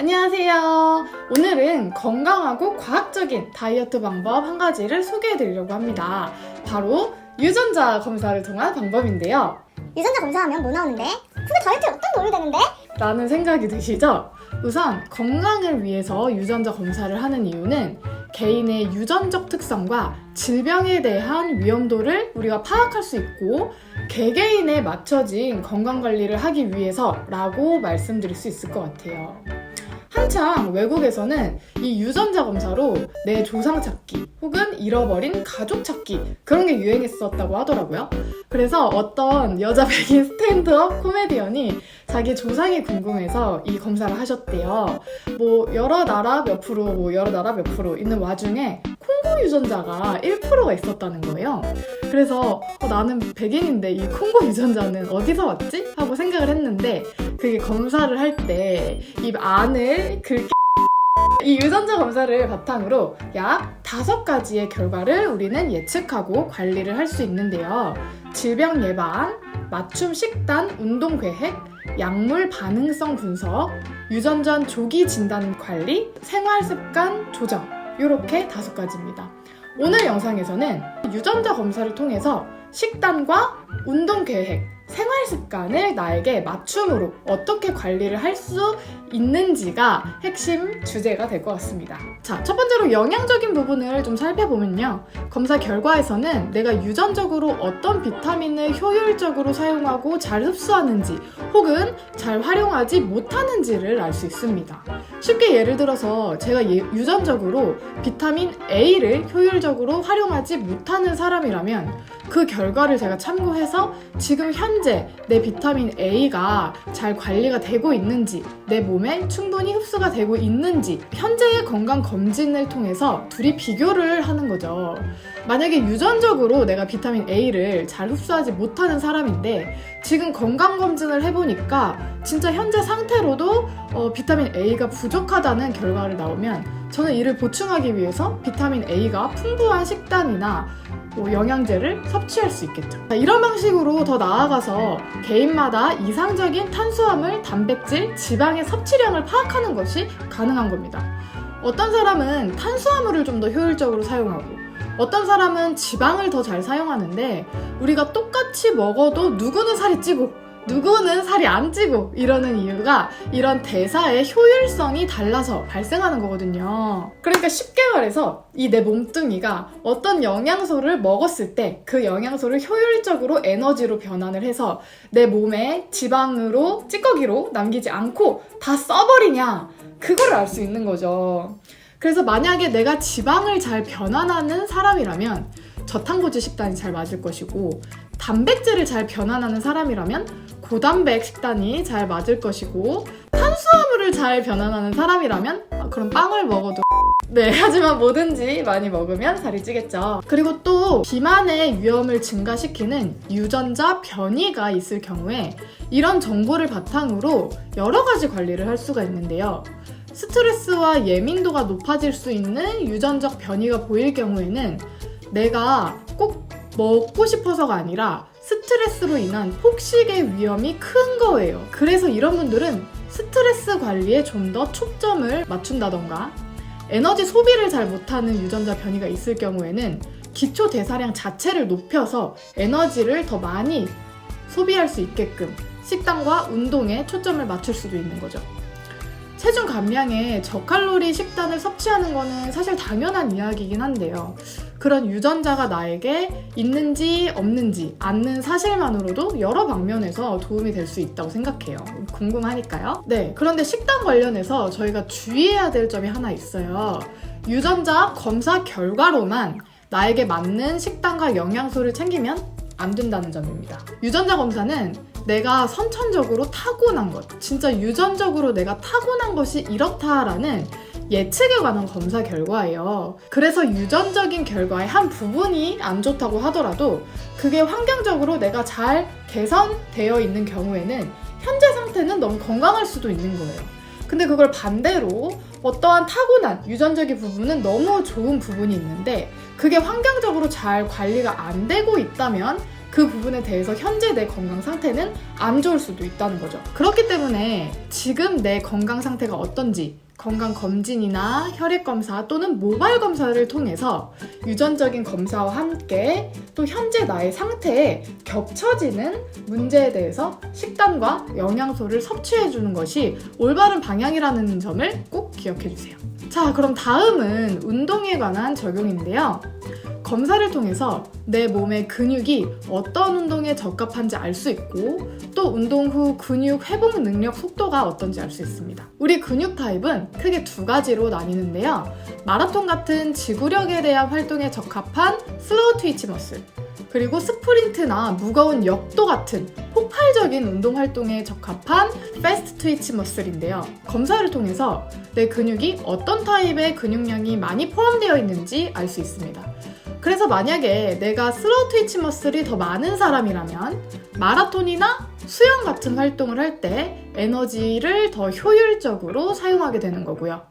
안녕하세요. 오늘은 건강하고 과학적인 다이어트 방법 한 가지를 소개해 드리려고 합니다. 바로 유전자 검사를 통한 방법인데요. 유전자 검사하면 뭐 나오는데? 그게 다이어트에 어떤 도움이 되는데? 라는 생각이 드시죠? 우선 건강을 위해서 유전자 검사를 하는 이유는 개인의 유전적 특성과 질병에 대한 위험도를 우리가 파악할 수 있고 개개인에 맞춰진 건강 관리를 하기 위해서라고 말씀드릴 수 있을 것 같아요. 한창 외국에서는 이 유전자 검사로 내 조상 찾기 혹은 잃어버린 가족 찾기 그런 게 유행했었다고 하더라고요. 그래서 어떤 여자 백인 스탠드업 코미디언이 자기 조상이 궁금해서 이 검사를 하셨대요. 뭐 여러 나라 몇 프로, 뭐 여러 나라 몇 프로 있는 와중에 콩고 유전자가 1%가 있었다는 거예요. 그래서 어, 나는 백인인데 이 콩고 유전자는 어디서 왔지? 하고 생각을 했는데 그게 검사를 할 때 입 안을 긁게 이 유전자 검사를 바탕으로 약 다섯 가지의 결과를 우리는 예측하고 관리를 할 수 있는데요. 질병 예방, 맞춤 식단, 운동 계획, 약물 반응성 분석, 유전자 조기 진단 관리, 생활 습관 조정. 이렇게 다섯 가지입니다. 오늘 영상에서는 유전자 검사를 통해서 식단과 운동 계획, 생활 습관을 나에게 맞춤으로 어떻게 관리를 할 수 있는지가 핵심 주제가 될 것 같습니다. 자, 첫 번째로 영양적인 부분을 좀 살펴보면요. 검사 결과에서는 내가 유전적으로 어떤 비타민을 효율적으로 사용하고 잘 흡수하는지 혹은 잘 활용하지 못하는지를 알 수 있습니다. 쉽게 예를 들어서 제가 예- 유전적으로 비타민 A를 효율적으로 활용하지 못하는 사람이라면 그 결과를 제가 참고해서 지금 현재 내 비타민 A가 잘 관리가 되고 있는지 내 몸에 충분히 흡수가 되고 있는지 현재의 건강 검진을 통해서 둘이 비교를 하는 거죠. 만약에 유전적으로 내가 비타민 A를 잘 흡수하지 못하는 사람인데 지금 건강 검진을 해보니까 진짜 현재 상태로도 어, 비타민 A가 부족하다는 결과를 나오면 저는 이를 보충하기 위해서 비타민 A가 풍부한 식단이나 뭐 영양제를 섭취할 수 있겠죠. 자, 이런 방식으로 더 나아가서 개인마다 이상적인 탄수화물, 단백질, 지방의 섭취량을 파악하는 것이 가능한 겁니다. 어떤 사람은 탄수화물을 좀 더 효율적으로 사용하고 어떤 사람은 지방을 더 잘 사용하는데 우리가 똑같이 먹어도 누구는 살이 찌고 누구는 살이 안 찌고 이러는 이유가 이런 대사의 효율성이 달라서 발생하는 거거든요. 그러니까 쉽게 말해서 이 내 몸뚱이가 어떤 영양소를 먹었을 때 그 영양소를 효율적으로 에너지로 변환을 해서 내 몸에 지방으로 찌꺼기로 남기지 않고 다 써버리냐 그거를 알수 있는 거죠. 그래서 만약에 내가 지방을 잘 변환하는 사람이라면 저탄고지 식단이 잘 맞을 것이고 단백질을 잘 변환하는 사람이라면 고단백 식단이 잘 맞을 것이고 탄수화물을 잘 변환하는 사람이라면 아, 그럼 빵을 먹어도 네 하지만 뭐든지 많이 먹으면 살이 찌겠죠. 그리고 또 비만의 위험을 증가시키는 유전자 변이가 있을 경우에 이런 정보를 바탕으로 여러 가지 관리를 할 수가 있는데요. 스트레스와 예민도가 높아질 수 있는 유전적 변이가 보일 경우에는 내가 꼭 먹고 싶어서가 아니라 스트레스로 인한 폭식의 위험이 큰 거예요. 그래서 이런 분들은 스트레스 관리에 좀 더 초점을 맞춘다던가 에너지 소비를 잘 못하는 유전자 변이가 있을 경우에는 기초 대사량 자체를 높여서 에너지를 더 많이 소비할 수 있게끔 식단과 운동에 초점을 맞출 수도 있는 거죠. 체중 감량에 저칼로리 식단을 섭취하는 거는 사실 당연한 이야기이긴 한데요. 그런 유전자가 나에게 있는지 없는지 않는 사실만으로도 여러 방면에서 도움이 될 수 있다고 생각해요. 궁금하니까요. 네, 그런데 식단 관련해서 저희가 주의해야 될 점이 하나 있어요. 유전자 검사 결과로만 나에게 맞는 식단과 영양소를 챙기면 안 된다는 점입니다. 유전자 검사는 내가 선천적으로 타고난 것, 진짜 유전적으로 내가 타고난 것이 이렇다라는 예측에 관한 검사 결과예요. 그래서 유전적인 결과의 한 부분이 안 좋다고 하더라도 그게 환경적으로 내가 잘 개선되어 있는 경우에는 현재 상태는 너무 건강할 수도 있는 거예요. 근데 그걸 반대로 어떠한 타고난 유전적인 부분은 너무 좋은 부분이 있는데 그게 환경적으로 잘 관리가 안 되고 있다면 그 부분에 대해서 현재 내 건강 상태는 안 좋을 수도 있다는 거죠. 그렇기 때문에 지금 내 건강 상태가 어떤지 건강 검진이나 혈액 검사 또는 모바일 검사를 통해서 유전적인 검사와 함께 또 현재 나의 상태에 겹쳐지는 문제에 대해서 식단과 영양소를 섭취해 주는 것이 올바른 방향이라는 점을 꼭 기억해 주세요. 자, 그럼 다음은 운동에 관한 적용인데요. 검사를 통해서 내 몸의 근육이 어떤 운동에 적합한지 알 수 있고 또 운동 후 근육 회복 능력 속도가 어떤지 알 수 있습니다. 우리 근육 타입은 크게 두 가지로 나뉘는데요. 마라톤 같은 지구력에 대한 활동에 적합한 슬로우 트위치 머슬 그리고 스프린트나 무거운 역도 같은 폭발적인 운동 활동에 적합한 패스트 트위치 머슬인데요. 검사를 통해서 내 근육이 어떤 타입의 근육량이 많이 포함되어 있는지 알 수 있습니다. 그래서 만약에 내가 슬로우 트위치 머슬이 더 많은 사람이라면 마라톤이나 수영 같은 활동을 할 때 에너지를 더 효율적으로 사용하게 되는 거고요.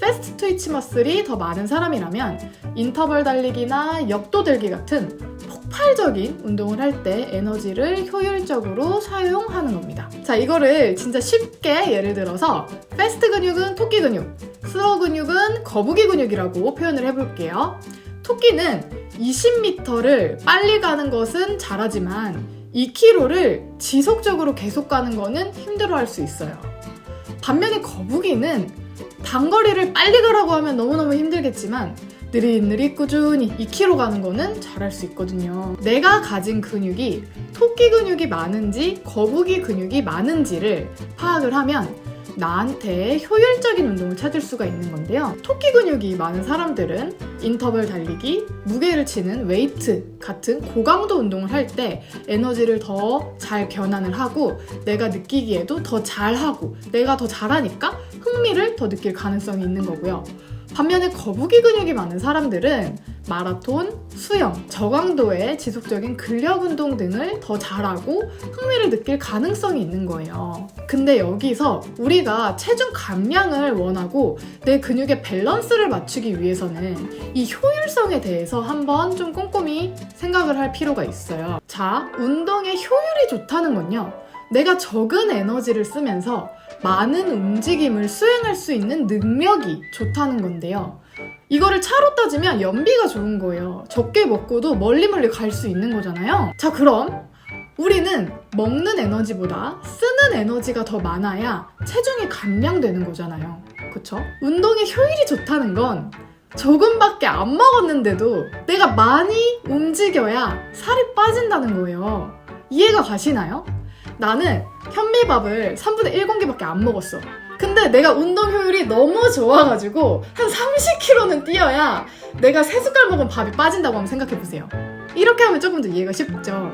패스트 트위치 머슬이 더 많은 사람이라면 인터벌 달리기나 역도 들기 같은 폭발적인 운동을 할 때 에너지를 효율적으로 사용하는 겁니다. 자, 이거를 진짜 쉽게 예를 들어서 패스트 근육은 토끼 근육, 슬로우 근육은 거북이 근육이라고 표현을 해볼게요. 토끼는 20m를 빨리 가는 것은 잘하지만 2km를 지속적으로 계속 가는 거는 힘들어 할 수 있어요. 반면에 거북이는 단거리를 빨리 가라고 하면 너무너무 힘들겠지만 느릿느릿 꾸준히 2km 가는 거는 잘할 수 있거든요. 내가 가진 근육이 토끼 근육이 많은지 거북이 근육이 많은지를 파악을 하면 나한테 효율적인 운동을 찾을 수가 있는 건데요. 토끼 근육이 많은 사람들은 인터벌 달리기, 무게를 치는 웨이트 같은 고강도 운동을 할 때 에너지를 더 잘 변환을 하고 내가 느끼기에도 더 잘하고 내가 더 잘하니까 흥미를 더 느낄 가능성이 있는 거고요. 반면에 거북이 근육이 많은 사람들은 마라톤, 수영, 저강도의 지속적인 근력 운동 등을 더 잘하고 흥미를 느낄 가능성이 있는 거예요. 근데 여기서 우리가 체중 감량을 원하고 내 근육의 밸런스를 맞추기 위해서는 이 효율성에 대해서 한번 좀 꼼꼼히 생각을 할 필요가 있어요. 자, 운동의 효율이 좋다는 건요. 내가 적은 에너지를 쓰면서 많은 움직임을 수행할 수 있는 능력이 좋다는 건데요. 이거를 차로 따지면 연비가 좋은 거예요. 적게 먹고도 멀리 멀리 갈 수 있는 거잖아요. 자, 그럼 우리는 먹는 에너지보다 쓰는 에너지가 더 많아야 체중이 감량되는 거잖아요. 그쵸? 운동의 효율이 좋다는 건 조금밖에 안 먹었는데도 내가 많이 움직여야 살이 빠진다는 거예요. 이해가 가시나요? 나는 현미밥을 3분의 1공기밖에 안 먹었어. 근데 내가 운동 효율이 너무 좋아가지고 한 30kg는 뛰어야 내가 세 숟갈 먹은 밥이 빠진다고 한번 생각해보세요. 이렇게 하면 조금 더 이해가 쉽죠.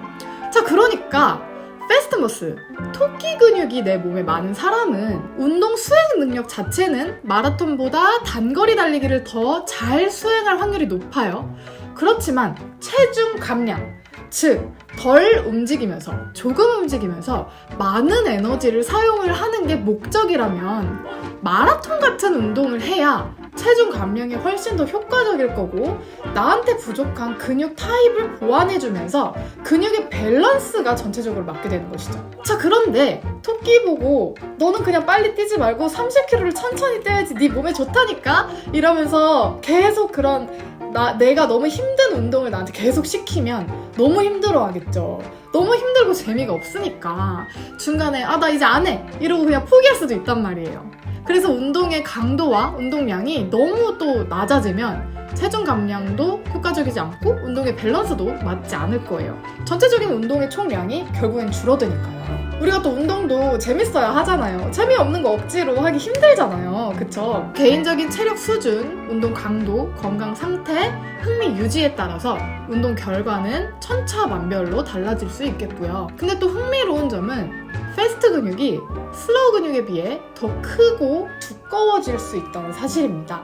자, 그러니까 패스트머스, 토끼 근육이 내 몸에 많은 사람은 운동 수행 능력 자체는 마라톤보다 단거리 달리기를 더 잘 수행할 확률이 높아요. 그렇지만 체중 감량, 즉, 덜 움직이면서, 조금 움직이면서 많은 에너지를 사용을 하는 게 목적이라면 마라톤 같은 운동을 해야 체중 감량이 훨씬 더 효과적일 거고 나한테 부족한 근육 타입을 보완해주면서 근육의 밸런스가 전체적으로 맞게 되는 것이죠. 자, 그런데 토끼 보고 너는 그냥 빨리 뛰지 말고 30km를 천천히 뛰어야지 네 몸에 좋다니까? 이러면서 계속 그런 나, 내가 너무 힘든 운동을 나한테 계속 시키면 너무 힘들어 하겠죠. 너무 힘들고 재미가 없으니까 중간에 아, 나 이제 안 해! 이러고 그냥 포기할 수도 있단 말이에요. 그래서 운동의 강도와 운동량이 너무 또 낮아지면 체중 감량도 효과적이지 않고 운동의 밸런스도 맞지 않을 거예요. 전체적인 운동의 총량이 결국엔 줄어드니까요. 우리가 또 운동도 재밌어야 하잖아요. 재미없는 거 억지로 하기 힘들잖아요. 그쵸? 개인적인 체력 수준, 운동 강도, 건강 상태, 흥미 유지에 따라서 운동 결과는 천차만별로 달라질 수 있겠고요. 근데 또 흥미로운 점은 패스트 근육이 슬로우 근육에 비해 더 크고 두꺼워질 수 있다는 사실입니다.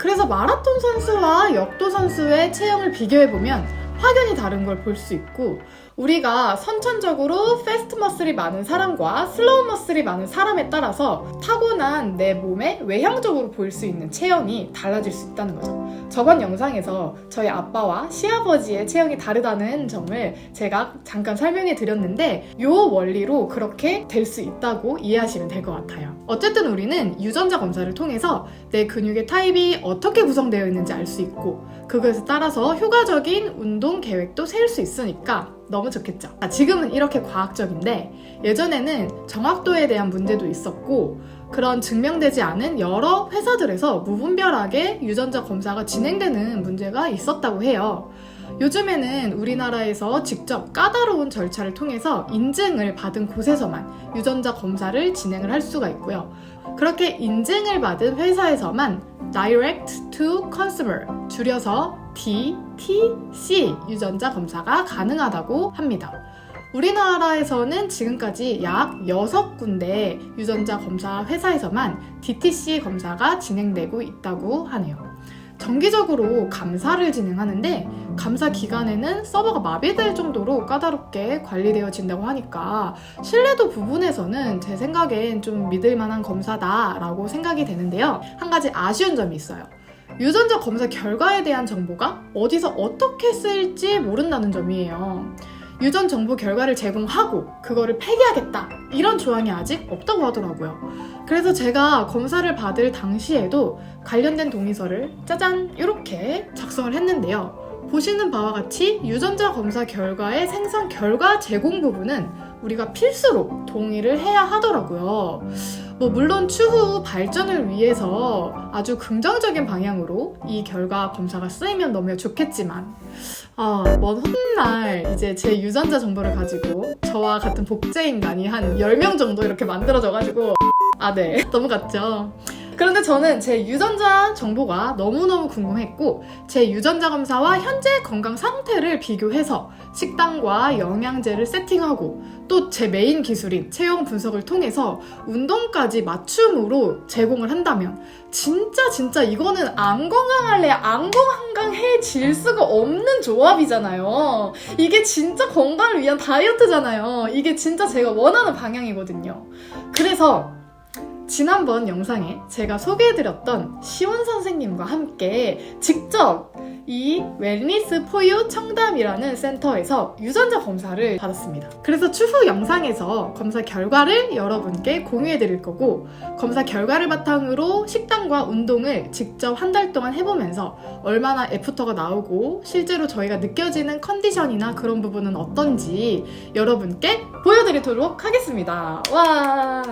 그래서 마라톤 선수와 역도 선수의 체형을 비교해보면 확연히 다른 걸 볼 수 있고 우리가 선천적으로 패스트 머슬이 많은 사람과 슬로우 머슬이 많은 사람에 따라서 타고난 내 몸에 외향적으로 보일 수 있는 체형이 달라질 수 있다는 거죠. 저번 영상에서 저희 아빠와 시아버지의 체형이 다르다는 점을 제가 잠깐 설명해 드렸는데 이 원리로 그렇게 될 수 있다고 이해하시면 될 것 같아요. 어쨌든 우리는 유전자 검사를 통해서 내 근육의 타입이 어떻게 구성되어 있는지 알 수 있고 그것에 따라서 효과적인 운동 계획도 세울 수 있으니까 너무 좋겠죠. 아, 지금은 이렇게 과학적인데 예전에는 정확도에 대한 문제도 있었고 그런 증명되지 않은 여러 회사들에서 무분별하게 유전자 검사가 진행되는 문제가 있었다고 해요. 요즘에는 우리나라에서 직접 까다로운 절차를 통해서 인증을 받은 곳에서만 유전자 검사를 진행을 할 수가 있고요. 그렇게 인증을 받은 회사에서만 Direct to Consumer, 줄여서 DTC 유전자 검사가 가능하다고 합니다. 우리나라에서는 지금까지 약 6군데 유전자 검사 회사에서만 DTC 검사가 진행되고 있다고 하네요. 정기적으로 감사를 진행하는데 감사 기간에는 서버가 마비될 정도로 까다롭게 관리되어진다고 하니까 신뢰도 부분에서는 제 생각엔 좀 믿을 만한 검사다라고 생각이 되는데요. 한 가지 아쉬운 점이 있어요. 유전자 검사 결과에 대한 정보가 어디서 어떻게 쓰일지 모른다는 점이에요. 유전 정보 결과를 제공하고 그거를 폐기하겠다 이런 조항이 아직 없다고 하더라고요. 그래서 제가 검사를 받을 당시에도 관련된 동의서를 짜잔 이렇게 작성을 했는데요. 보시는 바와 같이 유전자 검사 결과의 생산 결과 제공 부분은 우리가 필수로 동의를 해야 하더라고요. 뭐 물론 추후 발전을 위해서 아주 긍정적인 방향으로 이 결과 검사가 쓰이면 너무 좋겠지만 아, 먼 훗날 이제 제 유전자 정보를 가지고 저와 같은 복제 인간이 한 10명 정도 이렇게 만들어져가지고 아, 네. 넘어갔죠. 그런데 저는 제 유전자 정보가 너무너무 궁금했고, 제 유전자 검사와 현재 건강 상태를 비교해서 식단과 영양제를 세팅하고, 또 제 메인 기술인 체형 분석을 통해서 운동까지 맞춤으로 제공을 한다면, 진짜 진짜 이거는 안 건강할래 안 건강해질 수가 없는 조합이잖아요. 이게 진짜 건강을 위한 다이어트잖아요. 이게 진짜 제가 원하는 방향이거든요. 그래서 지난번 영상에 제가 소개해드렸던 시원 선생님과 함께 직접 이 웰니스 포유 청담이라는 센터에서 유전자 검사를 받았습니다. 그래서 추후 영상에서 검사 결과를 여러분께 공유해 드릴 거고 검사 결과를 바탕으로 식단과 운동을 직접 한 달 동안 해보면서 얼마나 애프터가 나오고 실제로 저희가 느껴지는 컨디션이나 그런 부분은 어떤지 여러분께 보여드리도록 하겠습니다. 와!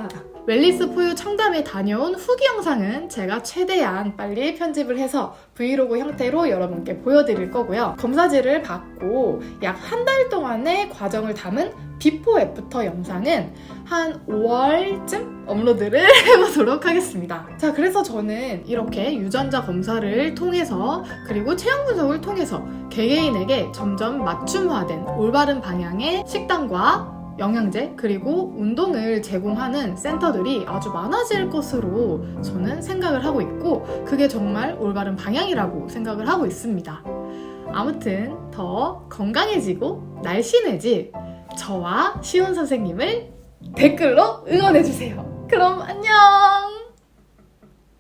웰리스 포유 청담에 다녀온 후기 영상은 제가 최대한 빨리 편집을 해서 브이로그 형태로 여러분께 보여드릴 거고요. 검사지를 받고 약 한 달 동안의 과정을 담은 비포 애프터 영상은 한 5월쯤 업로드를 해보도록 하겠습니다. 자, 그래서 저는 이렇게 유전자 검사를 통해서 그리고 체형 분석을 통해서 개개인에게 점점 맞춤화된 올바른 방향의 식단과 영양제 그리고 운동을 제공하는 센터들이 아주 많아질 것으로 저는 생각을 하고 있고 그게 정말 올바른 방향이라고 생각을 하고 있습니다. 아무튼 더 건강해지고 날씬해질 저와 시온 선생님을 댓글로 응원해주세요. 그럼 안녕!